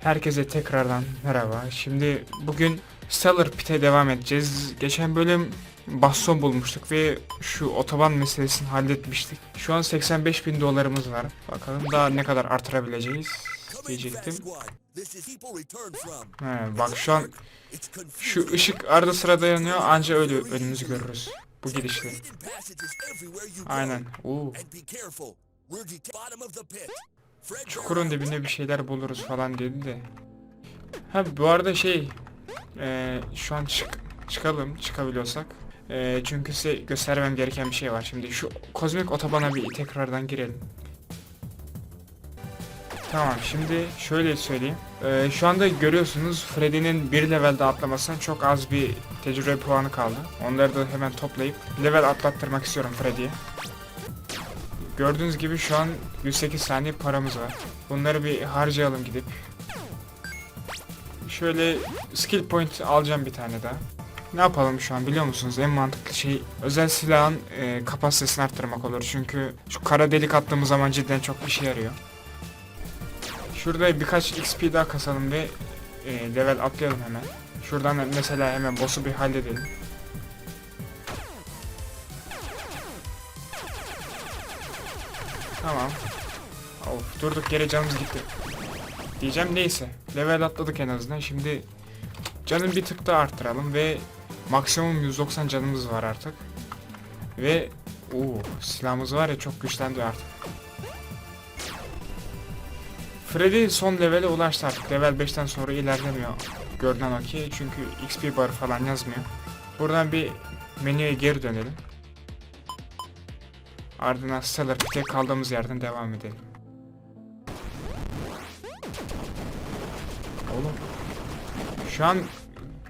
Herkese tekrardan merhaba. Şimdi bugün Stellar Pit'e devam edeceğiz. Geçen bölüm baston bulmuştuk ve şu otoban meselesini halletmiştik. Şu an 85 bin dolarımız var. Bakalım daha ne kadar artırabileceğiz diyecektim. He, bak şu an şu ışık arada sırada yanıyor anca öyle önümüzü görürüz. Bu gidişle. Aynen. Oo. Çukurun dibinde bir şeyler buluruz falan dedi de. Ha bu arada şey eee, şu an çık çıkalım çıkabiliyorsak. Eee, çünkü size göstermem gereken bir şey var. Şimdi şu kozmik otobana bir tekrardan girelim. Tamam şimdi şöyle söyleyeyim. Eee, şu anda görüyorsunuz Freddy'nin bir levelde atlamasından çok az bir tecrübe puanı kaldı. Onları da hemen toplayıp level atlattırmak istiyorum Freddy'ye. Gördüğünüz gibi şu an 108 saniye paramız var. Bunları bir harcayalım gidip. Şöyle skill point alacağım bir tane daha. Ne yapalım şu an biliyor musunuz? En mantıklı şey özel silahın e, kapasitesini arttırmak olur. Çünkü şu kara delik attığımız zaman cidden çok işe yarıyor. Şurada birkaç XP daha kasalım ve e, level atlayalım hemen. Şuradan mesela hemen boss'u bir halledelim. Tamam. Of durduk yere canımız gitti. Diyeceğim neyse. Level atladık en azından. Şimdi canın bir tık daha arttıralım ve maksimum 190 canımız var artık. Ve Oo, silahımız var ya çok güçlendi artık. Freddy son levele ulaştı artık. Level 5'ten sonra ilerlemiyor. Görünen o ki çünkü XP bar falan yazmıyor. Buradan bir menüye geri dönelim. Ardından Stellar Pit'e kaldığımız yerden devam edelim. Oğlum. Şu an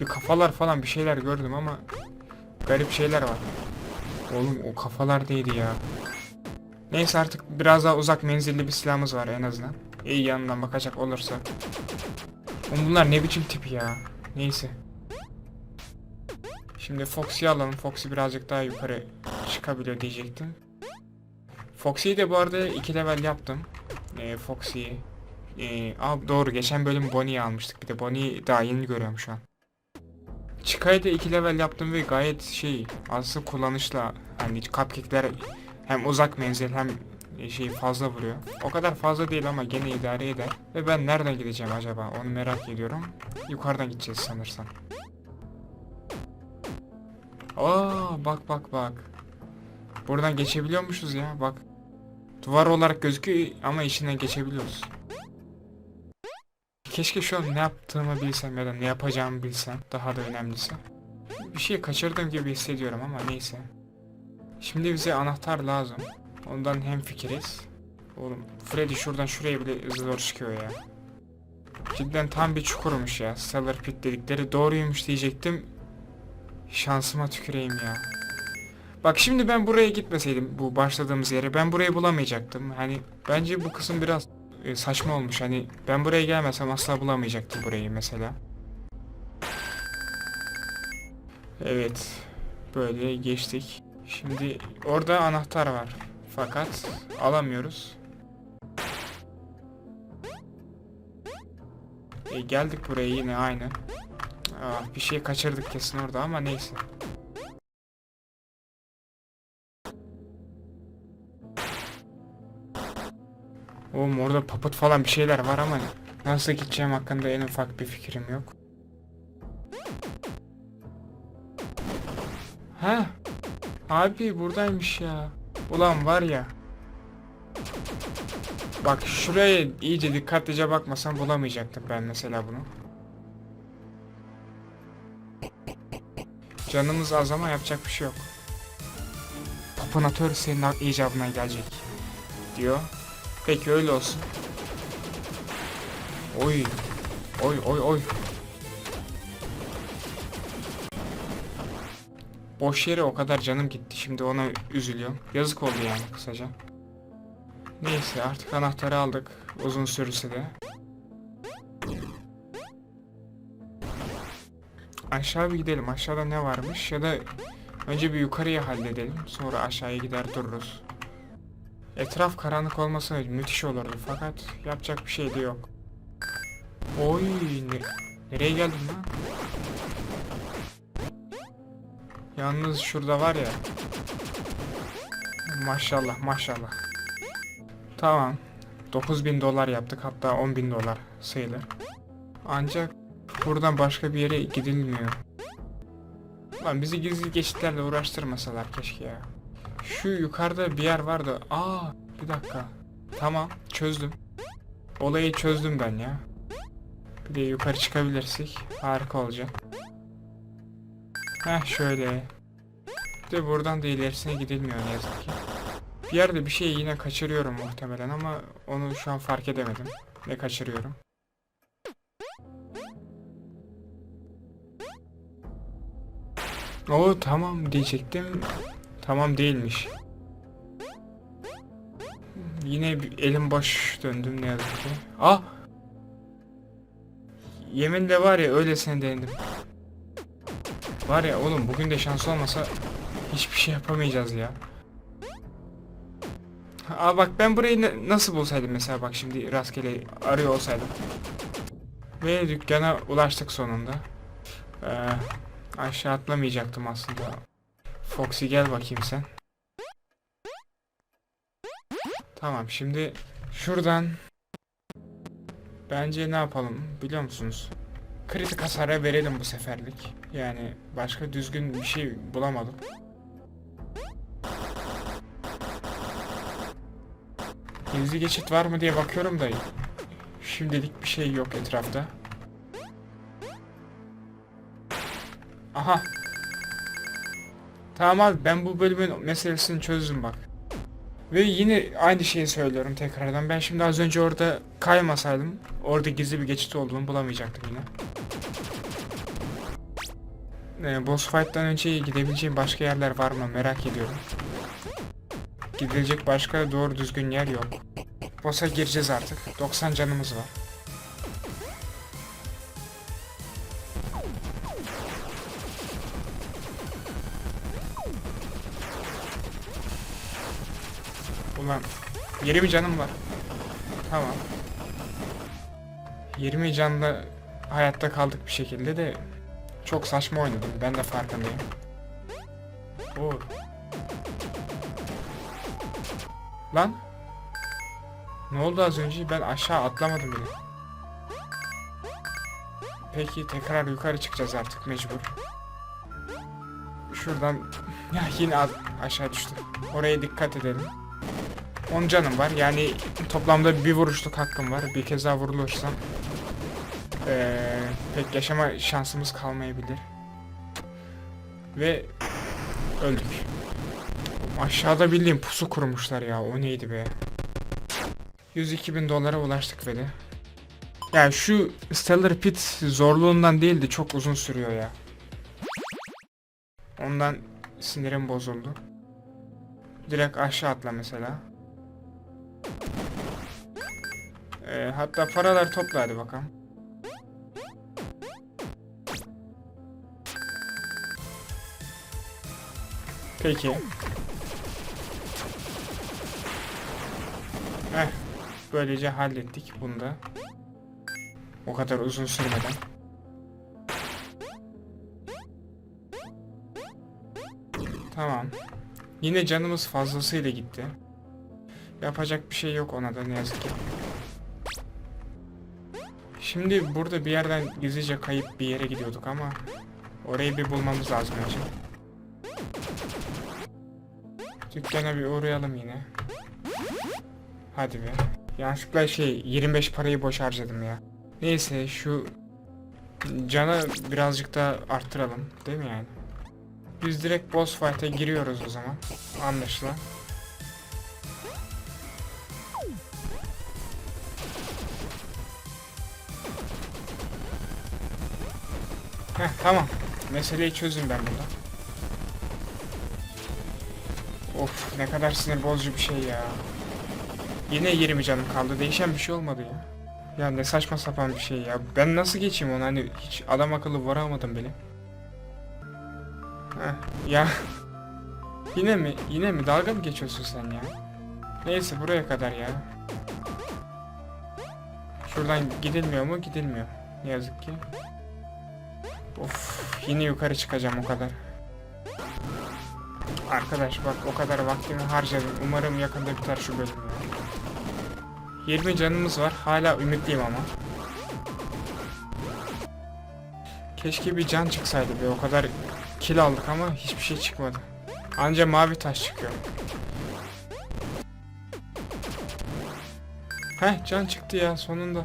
bir kafalar falan bir şeyler gördüm ama garip şeyler var. Oğlum o kafalar değildi ya. Neyse artık biraz daha uzak menzilli bir silahımız var en azından. İyi yanından bakacak olursa. Oğlum bunlar ne biçim tip ya. Neyse. Şimdi Foxy'yi alalım. Foxy birazcık daha yukarı çıkabiliyor diyecektim. Foxy'yi de bu arada 2 level yaptım. Ee, Foxy'yi. Ee, doğru geçen bölüm Bonnie'yi almıştık. Bir de Bonnie'yi daha yeni görüyorum şu an. Chika'yı da 2 level yaptım ve gayet şey aslında kullanışlı. Hani cupcake'ler hem uzak menzil hem e, şey fazla vuruyor. O kadar fazla değil ama gene idare eder. Ve ben nereden gideceğim acaba onu merak ediyorum. Yukarıdan gideceğiz sanırsam. Aa bak bak bak. Buradan geçebiliyormuşuz ya bak. Duvar olarak gözüküyor ama içinden geçebiliyoruz. Keşke şu an ne yaptığımı bilsem ya da ne yapacağımı bilsem. Daha da önemlisi. Bir şey kaçırdığım gibi hissediyorum ama neyse. Şimdi bize anahtar lazım. Ondan hem fikiriz. Oğlum Freddy şuradan şuraya bile zor çıkıyor ya. Cidden tam bir çukurmuş ya. Stellar Pit dedikleri doğruymuş diyecektim. Şansıma tüküreyim ya. Bak şimdi ben buraya gitmeseydim bu başladığımız yere ben burayı bulamayacaktım. Hani bence bu kısım biraz e, saçma olmuş. Hani ben buraya gelmesem asla bulamayacaktım burayı mesela. Evet. Böyle geçtik. Şimdi orada anahtar var. Fakat alamıyoruz. E, geldik buraya yine aynı. Aa, bir şey kaçırdık kesin orada ama neyse. Oğlum orada papıt falan bir şeyler var ama nasıl gideceğim hakkında en ufak bir fikrim yok. Ha? Abi buradaymış ya. Ulan var ya. Bak şuraya iyice dikkatlice bakmasam bulamayacaktım ben mesela bunu. Canımız az ama yapacak bir şey yok. Papanatör senin icabına gelecek. Diyor. Peki öyle olsun. Oy. Oy oy oy. Boş yere o kadar canım gitti. Şimdi ona üzülüyorum. Yazık oldu yani kısaca. Neyse artık anahtarı aldık. Uzun sürse de. Aşağı bir gidelim. Aşağıda ne varmış ya da önce bir yukarıya halledelim. Sonra aşağıya gider dururuz. Etraf karanlık olması müthiş olurdu fakat yapacak bir şey de yok. Oy ne- nereye geldin lan? Yalnız şurada var ya. Maşallah maşallah. Tamam. 9000 dolar yaptık hatta 10.000 dolar sayılır. Ancak buradan başka bir yere gidilmiyor. Lan bizi gizli geçitlerle uğraştırmasalar keşke ya. Şu yukarıda bir yer vardı. Aa bir dakika. Tamam çözdüm. Olayı çözdüm ben ya. Bir de yukarı çıkabilirsek harika olacak. Heh şöyle. Bir de buradan da ilerisine gidilmiyor ne yazık ki. Bir yerde bir şeyi yine kaçırıyorum muhtemelen ama onu şu an fark edemedim. Ne kaçırıyorum? Oo tamam diyecektim. Tamam değilmiş. Yine elim boş döndüm ne yazık ki. Ah! Yeminle var ya öylesine denedim. Var ya oğlum bugün de şans olmasa hiçbir şey yapamayacağız ya. Aa bak ben burayı na- nasıl bulsaydım mesela bak şimdi rastgele arıyor olsaydım. Ve dükkana ulaştık sonunda. Ee, aşağı atlamayacaktım aslında. Foxy gel bakayım sen. Tamam şimdi şuradan bence ne yapalım biliyor musunuz? Kritik hasara verelim bu seferlik. Yani başka düzgün bir şey bulamadım. Gizli geçit var mı diye bakıyorum da şimdilik bir şey yok etrafta. Aha. Tamam abi ben bu bölümün meselesini çözdüm bak. Ve yine aynı şeyi söylüyorum tekrardan. Ben şimdi az önce orada kaymasaydım orada gizli bir geçit olduğunu bulamayacaktım yine. Ee, boss fight'tan önce gidebileceğim başka yerler var mı merak ediyorum. Gidilecek başka doğru düzgün yer yok. Boss'a gireceğiz artık. 90 canımız var. 20 canım var. Tamam. 20 canla hayatta kaldık bir şekilde de çok saçma oynadım. Ben de farkındayım. Oo. Lan. Ne oldu az önce? Ben aşağı atlamadım bile. Peki tekrar yukarı çıkacağız artık mecbur. Şuradan ya yine aşağı düştü. Oraya dikkat edelim. 10 canım var. Yani toplamda bir vuruşluk hakkım var. Bir kez daha vurulursam eee, pek yaşama şansımız kalmayabilir. Ve öldük. Aşağıda bildiğim pusu kurmuşlar ya. O neydi be? 102 bin dolara ulaştık ve de. Ya şu Stellar Pit zorluğundan değil de çok uzun sürüyor ya. Ondan sinirim bozuldu. Direkt aşağı atla mesela. Ee, hatta paralar topla hadi bakalım. Peki. Heh. Böylece hallettik bunu da. O kadar uzun sürmeden. Tamam. Yine canımız fazlasıyla gitti. Yapacak bir şey yok ona da ne yazık ki. Şimdi burada bir yerden gizlice kayıp bir yere gidiyorduk ama orayı bir bulmamız lazım önce. Dükkana bir uğrayalım yine. Hadi be. Yanlışlıkla şey 25 parayı boş harcadım ya. Neyse şu canı birazcık da arttıralım değil mi yani? Biz direkt boss fight'a giriyoruz o zaman. Anlaşılan. Heh tamam. Meseleyi çözdüm ben burada. Of ne kadar sinir bozucu bir şey ya. Yine 20 canım kaldı. Değişen bir şey olmadı ya. Ya ne saçma sapan bir şey ya. Ben nasıl geçeyim onu hani hiç adam akıllı vuramadım beni. Heh, ya. Yine mi? Yine mi? Dalga mı geçiyorsun sen ya? Neyse buraya kadar ya. Şuradan gidilmiyor mu? Gidilmiyor. Ne yazık ki. Of yine yukarı çıkacağım o kadar. Arkadaş bak o kadar vaktimi harcadım. Umarım yakında biter şu bölüm ya. 20 canımız var. Hala ümitliyim ama. Keşke bir can çıksaydı be. O kadar kill aldık ama hiçbir şey çıkmadı. Anca mavi taş çıkıyor. Heh can çıktı ya sonunda.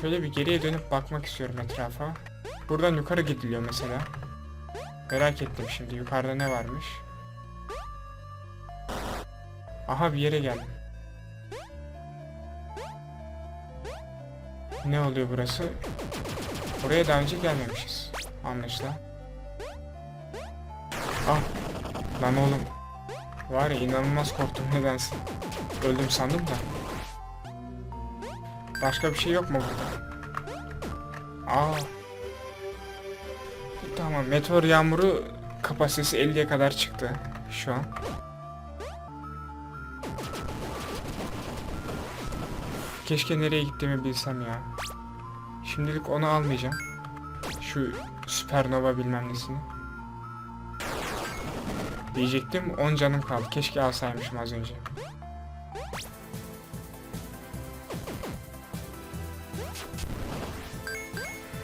Şöyle bir geriye dönüp bakmak istiyorum etrafa. Buradan yukarı gidiliyor mesela. Merak ettim şimdi yukarıda ne varmış. Aha bir yere geldim. Ne oluyor burası? Buraya daha önce gelmemişiz. Anlaşılan. Ah. Lan oğlum. Var ya inanılmaz korktum nedense. Öldüm sandım da. Başka bir şey yok mu burada? Aa. Tamam meteor yağmuru kapasitesi 50'ye kadar çıktı şu an. Keşke nereye gittiğimi bilsem ya. Şimdilik onu almayacağım. Şu süpernova bilmem nesini. Diyecektim 10 canım kaldı. Keşke alsaymışım az önce.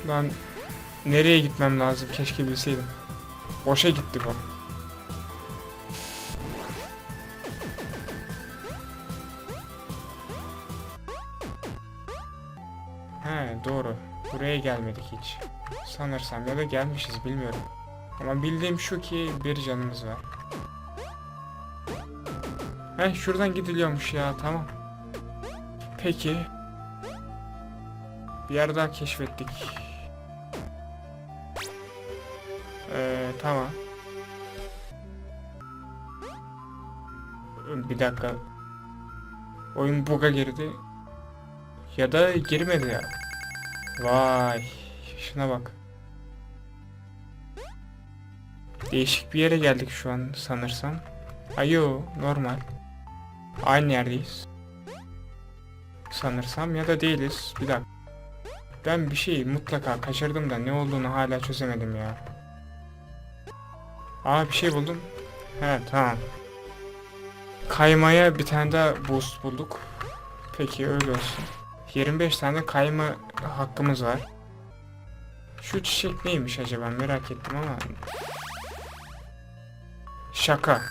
Lan nereye gitmem lazım keşke bilseydim. Boşa gitti bu. He doğru. Buraya gelmedik hiç. Sanırsam ya da gelmişiz bilmiyorum. Ama bildiğim şu ki bir canımız var. Heh şuradan gidiliyormuş ya tamam. Peki. Bir yer daha keşfettik. Tamam. Bir dakika. Oyun bug'a girdi. Ya da girmedi ya. Vay. Şuna bak. Değişik bir yere geldik şu an sanırsam. Ayo normal. Aynı yerdeyiz. Sanırsam ya da değiliz. Bir dakika. Ben bir şey mutlaka kaçırdım da ne olduğunu hala çözemedim ya. Aa bir şey buldum. He tamam. Kaymaya bir tane daha boost bulduk. Peki öyle olsun. 25 tane kayma hakkımız var. Şu çiçek neymiş acaba merak ettim ama. Şaka.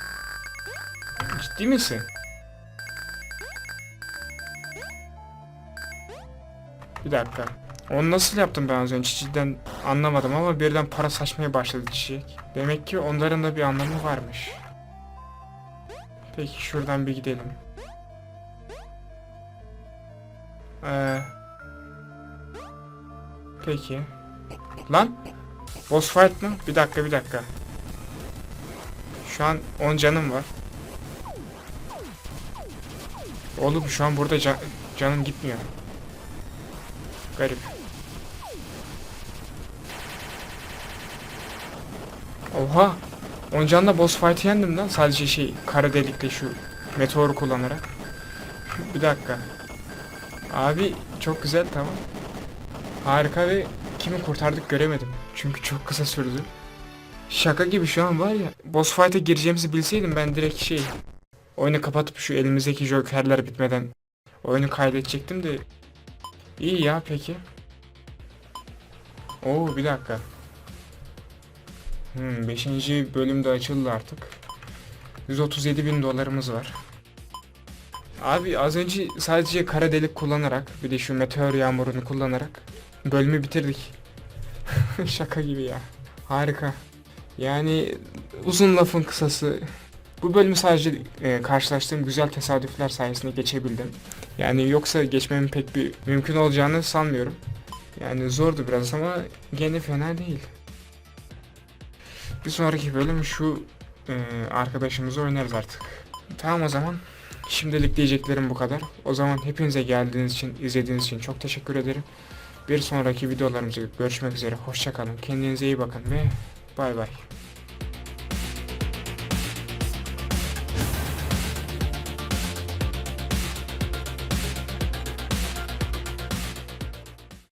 Ciddi misin? Bir dakika. Onu nasıl yaptım ben az önce cidden anlamadım ama birden para saçmaya başladı çiçek. Demek ki onların da bir anlamı varmış. Peki şuradan bir gidelim. Ee, peki. Lan boss fight mı? Bir dakika bir dakika. Şu an 10 canım var. Oğlum şu an burada can- canım gitmiyor. Garip. Oha! 10 canla boss fight yendim lan sadece şey kara delikle şu meteoru kullanarak. Bir dakika. Abi çok güzel tamam. Harika ve kimi kurtardık göremedim. Çünkü çok kısa sürdü. Şaka gibi şu an var ya. Boss fight'e gireceğimizi bilseydim ben direkt şey oyunu kapatıp şu elimizdeki jokerler bitmeden oyunu kaydedecektim de iyi ya peki. Oo bir dakika. Hmm, 5. bölümde açıldı artık. 137 bin dolarımız var. Abi az önce sadece kara delik kullanarak bir de şu meteor yağmurunu kullanarak bölümü bitirdik. Şaka gibi ya. Harika. Yani uzun lafın kısası bu bölümü sadece e, karşılaştığım güzel tesadüfler sayesinde geçebildim. Yani yoksa geçmemin pek bir mümkün olacağını sanmıyorum. Yani zordu biraz ama gene fena değil. Bir sonraki bölüm şu e, arkadaşımızı oynarız artık. Tamam o zaman. Şimdilik diyeceklerim bu kadar. O zaman hepinize geldiğiniz için, izlediğiniz için çok teşekkür ederim. Bir sonraki videolarımızda görüşmek üzere. Hoşçakalın. Kendinize iyi bakın ve bay bay.